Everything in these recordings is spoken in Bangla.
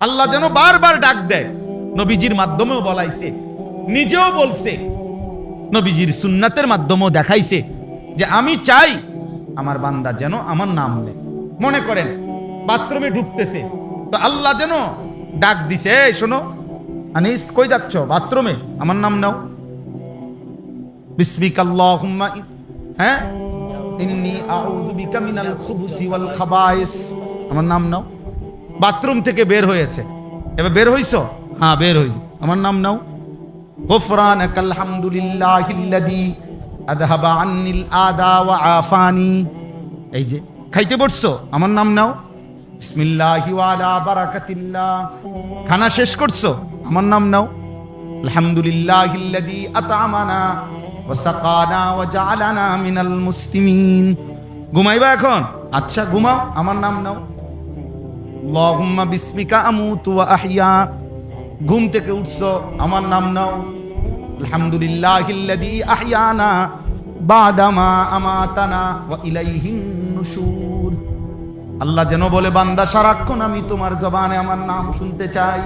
আল্লাহ যেন বারবার ডাক দেয়। নবীজির মাধ্যমেও বলাইছে। নিজেও বলছে। নবীজির সুন্নাতের মাধ্যমেও দেখাইছে যে আমি চাই আমার বান্দা যেন আমার নাম নেয়। মনে করেন, বাথরুমে ঢুকতেছে। তো আল্লাহ যেন ডাক দিছে, এই, শোনো, আনিস, কই যাচ্ছ? বাথরুমে, আমার নাম নাও। বিসমিক আল্লাহুম্মা হ্যাঁ? ইন্নি আউযু বিকা মিনাল খুবুসি ওয়াল খাবাইস। আমার নাম নাও। বাথরুম থেকে বের হয়েছে। এবার বের হইছ? হ্যাঁ বের হয়েছে আমার নাম নাও। গোফরান আদা ওয়া আফানি। এই যে খাইতে বসছো? আমার নাম নাও। খানা শেষ করছ? আমার নাম নাও। আলহামদুলিল্লাহিল্লাদি মিনাল মুসলিমিন। ঘুমাইবা এখন? আচ্ছা ঘুমাও। আমার নাম নাও। আল্লাহুম্মা বিসমিকা আমুতু ওয়া আহইয়া ঘুম থেকে উঠছো, আমার নাম নাও। আলহামদুলিল্লাহিল্লাযী আহইয়ানা বাদামা আমাতানা ওয়া ইলাইহিন নুশুর। আল্লাহ যেন বলে, বান্দা, সারাক্ষণ আমি তোমার জবানে আমার নাম শুনতে চাই।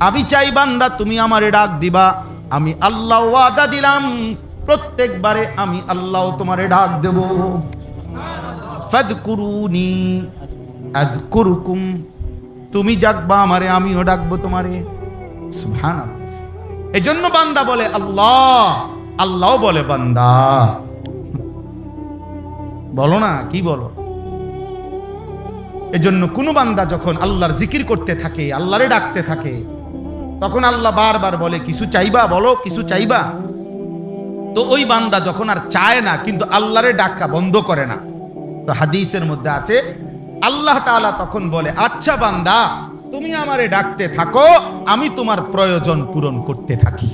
আমি চাই, বান্দা, তুমি আমারে ডাক দিবা। আমি আল্লাহ ওয়াদা দিলাম, প্রত্যেকবারে আমি আল্লাহ তোমারে ডাক দেব। ফাদকুরুনি আদকুরুকুম তুমি ডাকবা আমারে, আমিও ডাকবো তোমারে। সুবহানাল্লাহ। এজন্য বান্দা বলে, আল্লাহ আল্লাহ বলে বান্দা। বলো না, কি বলো? এজন্য কোনো বান্দা যখন আল্লাহর জিকির করতে থাকে, আল্লাহরে ডাকতে থাকে, তখন আল্লাহ বারবার বলে, কিছু চাইবা বলো, কিছু চাইবা? তো ওই বান্দা যখন আর চায় না, কিন্তু আল্লাহরে ডাকা বন্ধ করে না। তো হাদিসের মধ্যে আছে আল্লাহ তাআলা তখন বলে আচ্ছা বান্দা, তুমি আমারে ডাকতে থাকো, আমি তোমার প্রয়োজন পূরণ করতে থাকি।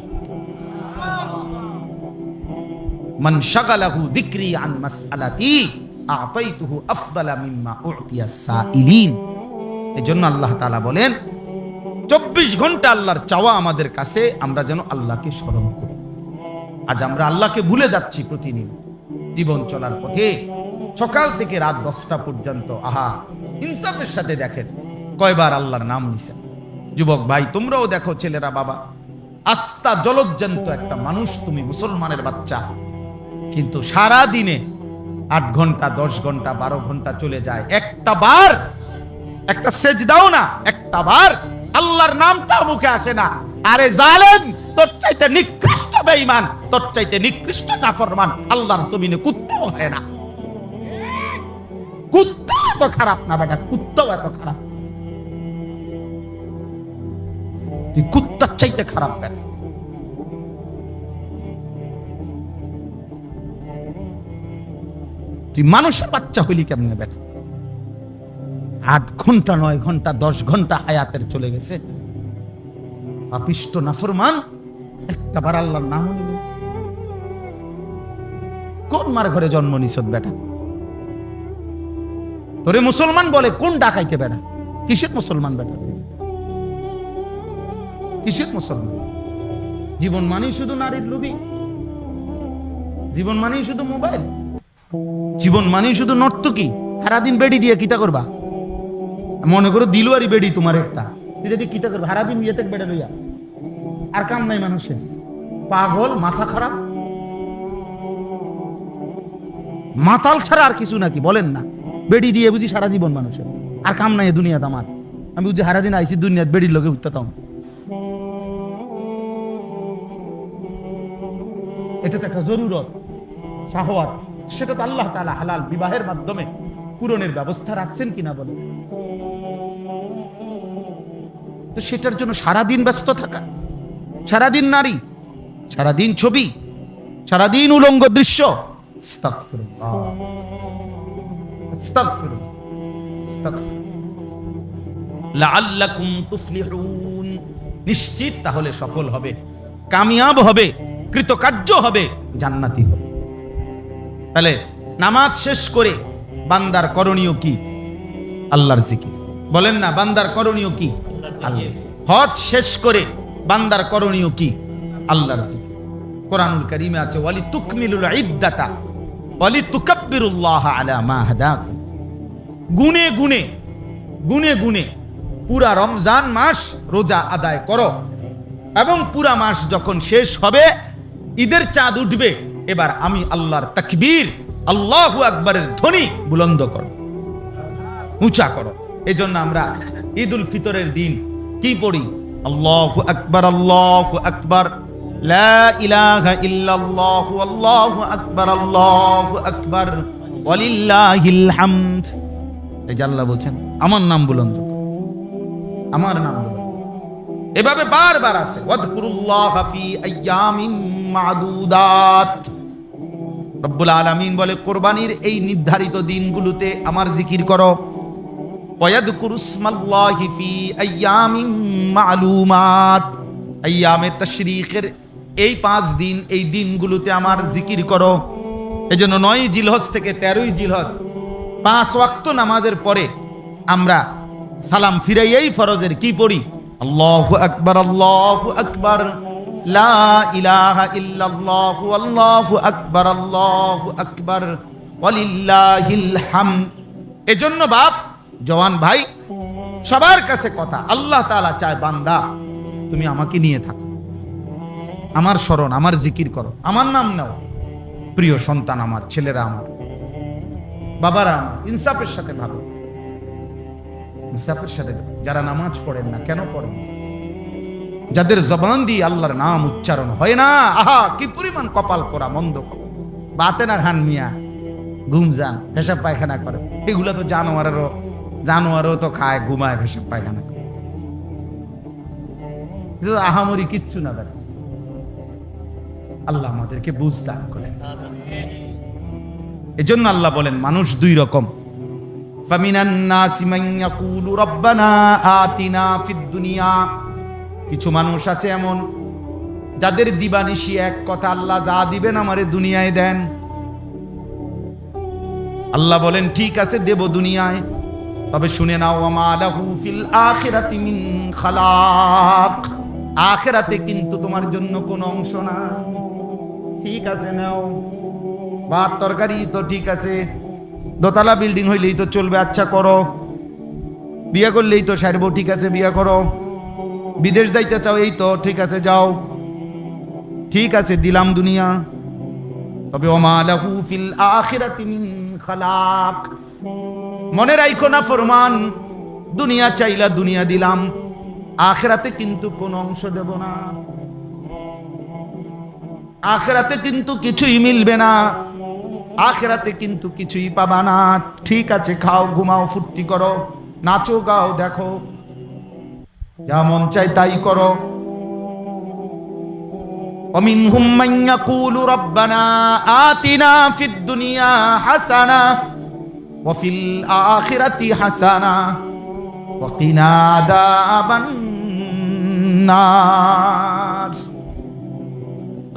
তাআলা বলেন, চব্বিশ ঘণ্টা আল্লাহর চাওয়া আমাদের কাছে, আমরা যেন আল্লাহকে স্মরণ করি। আজ আমরা আল্লাহকে ভুলে যাচ্ছি প্রতিদিন, জীবন চলার পথে। সকাল থেকে রাত দশটা পর্যন্ত, আহা, ইনসাফের সাথে দেখেন, কয়বার আল্লাহর নাম নিছেন। যুবক ভাই, তোমরাও দেখো ছেলেরা, বাবা আস্তা জলজ্জান্ত একটা মানুষ, তুমি মুসলমানের বাচ্চা। কিন্তু সারা দিনে আট ঘণ্টা, দশ ঘণ্টা, বারো ঘণ্টা চলে যায়। একটা বার, একটা সেজ দাও না, একটা বার আল্লাহর নামটা মুখে আসে না। আরে জালেম, তোর চাইতে নিকৃষ্ট বেঈমান, তোর চাইতে নিকৃষ্ট নাফরমান, আল্লাহর জমিনে কুত্তাও হয় না। কুত্তা এত খারাপ না বেটা, কুত্তাও এত খারাপ। তুই কুত্তার চাইতে খারাপ বেটা। তুই মানুষের বাচ্চা হইলি কেমনে বেটা? আট ঘণ্টা, নয় ঘণ্টা, দশ ঘণ্টা হায়াতের চলে গেছে। পাপিষ্ট, নাফরমান একটা বার আল্লাহর নাম কোন মার ঘরে জন্ম নিছত বেটা? তোরে মুসলমান বলে, কোন ডাকাইতে বেটা কিসের মুসলমান বেটা? কিসের মুসলমান? জীবন মানেই শুধু নারীর লোভী জীবন মানেই শুধু মোবাইল। জীবন মানেই শুধু নর্তকী। সারাদিন বেডি দিয়ে কিতা করবা? মনে করো দিলুয়ারি বেডি তোমার একটা। এটা দিয়ে কিতা করবা? সারাদিন ইয়েতে বেড়ে লইয়া। আর কাম নাই মানুষের। পাগল, মাথা খারাপ। মাতাল ছাড়া আর কিছু নাকি? বলেন না। বেডি দিয়ে বুঝি সারা জীবন মানুষের। আর কাম নাই দুনিয়াতে আমার। আমি বুঝি সারাদিন আইসি দুনিয়াত বেডির লোকে উঠতাম এটা তো একটা জরুরত, শাহওয়াত। সেটা তো আল্লাহ তাআলা হালাল বিবাহের মাধ্যমে পূরণের ব্যবস্থা রাখছেন কিনা বলে তো সেটার জন্য সারাদিন ব্যস্ত থাকা, সারাদিন নারী, সারাদিন ছবি, সারাদিন উলঙ্গ দৃশ্য নিশ্চিত তাহলে সফল হবে, কামিয়াব হবে, কৃতকার্য হবে, জান্নাতি হবে। তাহলে নামাজ শেষ করে বান্দার করণীয় কি? আল্লাহর জিকির। বলেন না, বান্দার করণীয় কি? হজ শেষ করে বান্দার করণীয় কি? আল্লাহর জিকির। কোরআনুল কারীমে আছে ওয়ালি তুকমিলুল ইদ্দাতা। ওয়ালি তুকাব্বিরুল্লাহ আলা মা হাদাকুম। গুনে গুনে গুনে গুনে পুরা রমজান মাস রোজা আদায় করো। এবং পুরা মাস যখন শেষ হবে, ঈদের চাঁদ উঠবে, এবার আমি আল্লাহর তাকবীর, আল্লাহু আকবরের ধ্বনি বুলন্দ করো, উঁচা করো। এই জন্য আমরা ঈদ উল ফিতরের দিন কি পড়ি? আল্লাহু আকবার আল্লাহু আকবার। লা এই আল্লাহ বলছেন, আমার নাম বুলন্দ আমার নাম এভাবে বারবার আছে মাদুদাত। রব্বুল আলামিন বলে, কোরবানির এই নির্ধারিত দিনগুলোতে আমার জিকির করো। ওয়াদকুরুসমাল্লাহি মালুমাত। এই পাঁচ দিন, এই দিনগুলোতে আমার জিকির করো। এজন্য নয় জিলহজ থেকে তেরোই জিলহজ, পাঁচ ওয়াক্ত নামাজের পরে আমরা সালাম ফিরাইয়াই ফরজের কি পড়ি? আল্লাহু আকবর, আল্লাহু আকবার, লা ইলাহা ইল্লাল্লাহু, আল্লাহু আকবার আল্লাহু আকবার, ওয়ালিল্লাহিল হামদ। এজন্য বাপ, জওয়ান ভাই, সবার কাছে কথা, আল্লাহ তাআলা চায় বান্দা, তুমি আমাকে নিয়ে থাকো। আমার স্মরণ, আমার জিকির করো। আমার নাম নাও প্রিয় সন্তান আমার, ছেলেরা আমার, বাবারা আমার, ইনসাফের সাথে ভালো ইনসাফের সাথে যারা নামাজ পড়েন না, কেন পড়েন? যাদের জবান দিয়ে আল্লাহর নাম উচ্চারণ হয় না, আহা, কি পরিমাণ কপাল পোড়া, মন্দ বাতে না খান মিয়া, ঘুম যান, পেশাব পায়খানা করে। এগুলো তো জানোয়ারেরও, জানোয়ারও তো খায়, ঘুমায়, পেশাব পায়খানা করে। আহামরি কিচ্ছু না দেখ আল্লাহ আমাদেরকে বুঝ দান করেন। এজন্য আল্লাহ বলেন, মানুষ দুই রকম। কিছু মানুষ আছে এমন, যাদের দিবানিশি এক কথা আল্লাহ যা দিবেন আমারে দুনিয়ায় দেন। আল্লাহ বলেন, ঠিক আছে, দেব দুনিয়ায়। তবে শুনে নাও আমা লাহু ফিল আখিরাতি খালাক। আখিরাতে কিন্তু তোমার জন্য কোনো অংশ না ঠিক আছে নাও। ভাত তরকারি তো ঠিক আছে। দোতলা বিল্ডিং হইলেই তো চলবে আচ্ছা করো। বিয়ে করলেই তো সারবো, ঠিক আছে, বিয়ে করো। বিদেশ যাইতে চাও, এই তো, ঠিক আছে, যাও। ঠিক আছে, দিলাম দুনিয়া। তবে ফিল খালাক। মনে রাখো না ফরমান, দুনিয়া চাইলা দুনিয়া দিলাম। আখেরাতে কিন্তু কোন অংশ দেব না। আখেরাতে কিন্তু কিছুই মিলবে না আখেরাতে কিন্তু কিছুই পাবা না ঠিক আছে খাও ঘুমাও ফুর্তি করো নাচো গাও দেখো যা মন চাই তাই করো ومنهم من يقول ربنا آتنا في الدنيا حسنة وفي الآخرة حسنة وقنا عذاب النار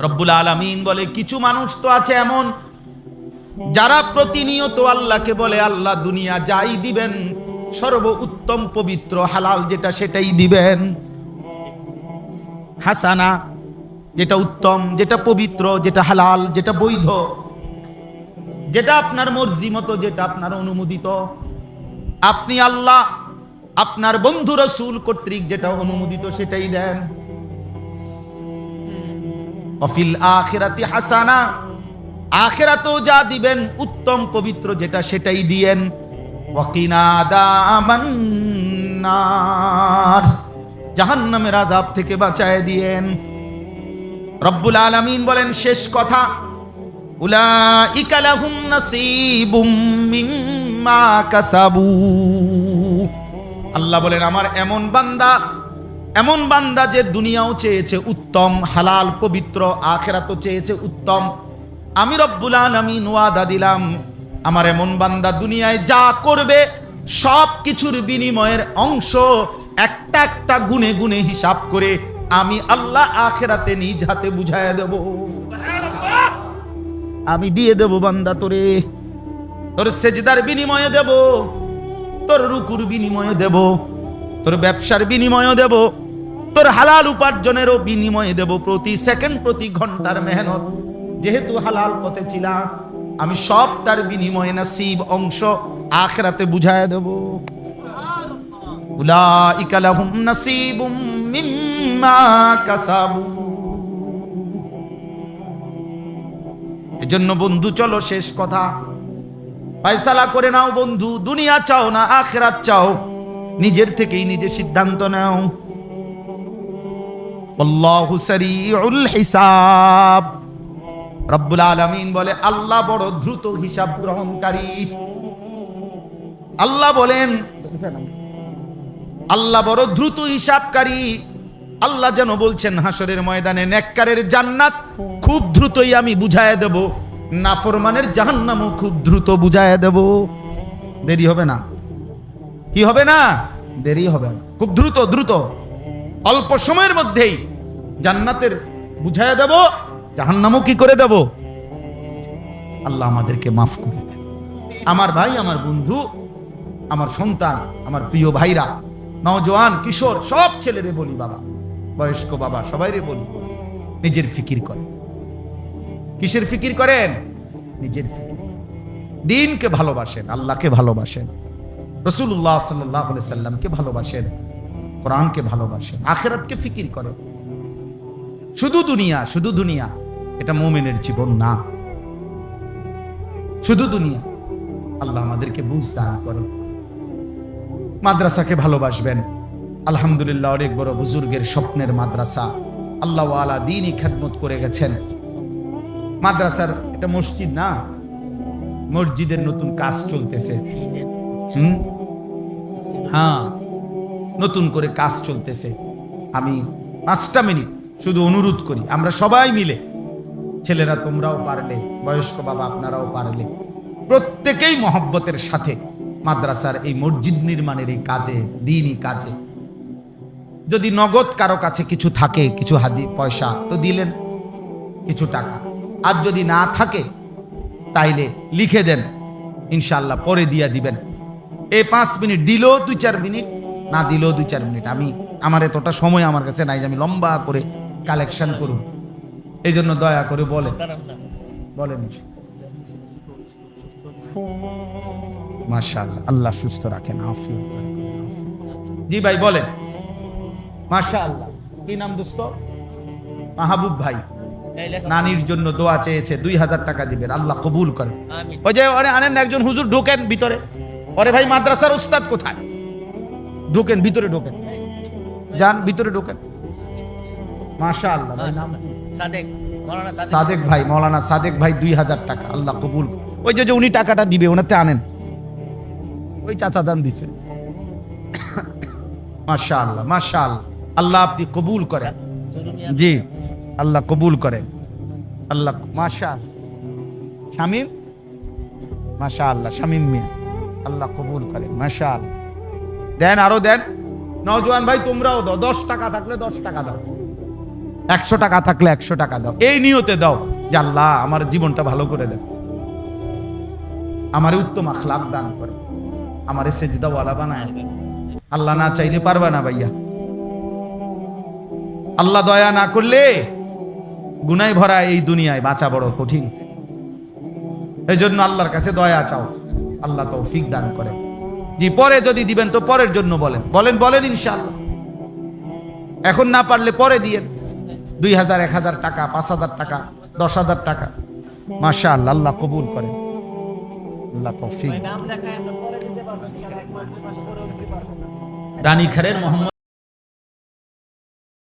রব্বুল আলামিন বলে, কিছু মানুষ তো আছে এমন যারা প্রতিনিয়ত আল্লাহকে বলে, আল্লাহ দুনিয়া যাই দিবেন সর্ব উত্তম পবিত্র হালাল যেটা সেটাই দিবেন। হাসানা, যেটা উত্তম, যেটা পবিত্র, যেটা হালাল, যেটা বৈধ, যেটা আপনার মর্জি মতো, যেটা আপনার অনুমোদিত। আপনি আল্লাহ, আপনার বন্ধু রসুল কর্তৃক যেটা অনুমোদিত সেটাই দেন। অফিল আখেরাতি হাসানা। আখেরাতেও যা দিবেন, উত্তম পবিত্র যেটা সেটাই দিয়েন। জাহান্নামের আজাব থেকে বাঁচায় দিয়েন। রব্বুল আলামিন বলেন, শেষ কথা আল্লাহ বলেন, আমার এমন বান্দা এমন বান্দা যে দুনিয়াও চেয়েছে উত্তম হালাল পবিত্র আখেরাতও চেয়েছে উত্তম। আমি রব্বুল আলামিন ওয়াদা দিলাম আমার এমন বান্দা দুনিয়ায় যা করবে সব কিছুর বিনিময়ের অংশ একটা একটা গুনে গুনে হিসাব করে আমি আল্লাহ আখেরাতে নিজ হাতে বুঝায় দেব। আমি দিয়ে দেব বান্দা তোরে। তোর সেজদার বিনিময়ে দেব তোর রুকুর বিনিময়ে দেব তোর ব্যবসার বিনিময়ে দেব। তোর হালাল উপার্জনেরও বিনিময়ে দেব প্রতি সেকেন্ড, প্রতি ঘণ্টার মেহনত। যেহেতু হালাল পথে ছিলাম, আমি সবটার বিনিময়ে নাসিব অংশ আখরাতে বুঝায় দেব। মিম্মা কাসাবু। এজন্য বন্ধু, চলো শেষ কথা। ফয়সালা করে নাও বন্ধু, দুনিয়া চাও না, আখেরাত চাও। নিজের থেকেই নিজে সিদ্ধান্ত নাও। বলে, আল্লাহ বড় দ্রুত হিসাব গ্রহণকারী। আল্লাহ বলেন, আল্লাহ বড় দ্রুত হিসাবকারী। আল্লাহ যেন বলছেন হাসরের ময়দানে নেককারের জান্নাত খুব দ্রুতই আমি বুঝায় দেব। নাফরমানের জাহান্নামও খুব দ্রুত বুঝায় দেব। দেরি হবে না। কি হবে না? দেরি হবে না। খুব দ্রুত দ্রুত। অল্প সময়ের মধ্যেই জান্নাতের বুঝায় দেব, জাহান্নামও কি করে দেব? আল্লাহ আমাদেরকে মাফ করে দেন। আমার ভাই, আমার বন্ধু, আমার সন্তান, আমার প্রিয় ভাইরা, নওজোয়ান, কিশোর, সব ছেলেরে বলি বাবা, বয়স্ক বাবা, সবাইরে বলি, নিজের ফিকির করে কিসের ফিকির করেন? নিজের ফিকির। দিনকে ভালোবাসেন, আল্লাহকে ভালোবাসেন রসুল্লাহ সাল্লাহ সাল্লামকে ভালোবাসেন। কোরআনকে ভালোবাসেন আখেরাতকে ফিকির করেন শুধু দুনিয়া শুধু দুনিয়া, এটা মোমেনের জীবন না। শুধু দুনিয়া, আল্লাহ আমাদেরকে বুঝ দান করেন মাদ্রাসাকে ভালোবাসবেন। আলহামদুলিল্লাহ, অনেক বড় বুজুর্গের স্বপ্নের মাদ্রাসা। আল্লাহ আলা দিনই খেদমত করে গেছেন। মাদ্রাসার এটা মসজিদ না? মসজিদের নতুন কাজ চলতেছে। হুম? হ্যাঁ। নতুন করে কাজ চলতেছে। আমি পাঁচটা মিনিট শুধু অনুরোধ করি, আমরা সবাই মিলে। ছেলেরা, তোমরাও পারলে, বয়স্ক বাবা আপনারাও পারলে। প্রত্যেকেই মহব্বতের সাথে মাদ্রাসার এই মসজিদ নির্মাণের এই কাজে, দিনই কাজে। যদি নগদ কারও কাছে কিছু থাকে, কিছু হাদি, পয়সা, তো দিলেন কিছু টাকা। আর যদি না থাকে, তাইলে লিখে দেন। ইনশাল্লাহ পরে দিয়া দিবেন। এ পাঁচ মিনিট দিলেও দুই চার মিনিট না দিলেও দুই চার মিনিট। আমি আমার এতটা সময় আমার কাছে নাই যে আমি লম্বা করে কালেকশন করুন। এই জন্য দয়া করে বলেন। বলেন মাশাআল্লাহ। আল্লাহ সুস্থ রাখেন। জি ভাই বলেন। মাশাআল্লাহ। কি নাম দোস্ত? মাহবুব ভাই। নানির জন্য দোয়া চেয়েছে। দুই হাজার টাকা দিবেন। আল্লাহ কবুল করেন। ওই যে আনেন একজন হুজুর ঢোকেন ভিতরে। ওরে ভাই মাদ্রাসার ওস্তাদ কোথায়? ঢোকেন ভিতরে ঢোকেন। যান ভিতরে ঢোকেন। মাশা আল্লাহ সাদেক ভাই মৌলানা সাদেক ভাই দুই হাজার টাকা আল্লাহ কবুল। ওই যে উনি টাকাটা দিবে ওনাতে আনেন। ওই চাচা দান দিছে। মাশা আল্লাহ মাশা আল্লাহ আল্লাহ আপনি কবুল করেন। জি আল্লাহ কবুল করেন। আল্লাহ মাশা শামিম? মাশা আল্লাহ শামিম মিয়া। আল্লাহ কবুল করেন মাশা আল্লাহ দেন আরও দেন। নওজোয়ান ভাই, তোমরাও দাও। দশ টাকা থাকলে দশ টাকা দাও। একশো টাকা থাকলে একশো টাকা দাও। এই নিয়তে দাও। যে আল্লাহ, আমার জীবনটা ভালো করে দেন। আমার উত্তম আখলাক দান করে। আমার সেজদা ওয়ালা বানায় আল্লাহ না চাইলে পারবা না ভাইয়া। আল্লাহ দয়া না করলে গুনাই ভরা এই দুনিয়ায় বাঁচা বড় কঠিন। এই জন্য আল্লাহর কাছে দয়া চাও। আল্লাহ তৌফিক দান করে। জি পরে যদি দিবেন তো পরের জন্য বলেন। বলেন বলেন ইনশাল্লাহ এখন না পারলে পরে দিয়েন দুই হাজার এক হাজার টাকা পাঁচ হাজার টাকা দশ হাজার টাকা। মাশা আল্লাহ আল্লাহ কবুল করেন। আল্লাহ তৌফিক। রানী খারের মোহাম্মদ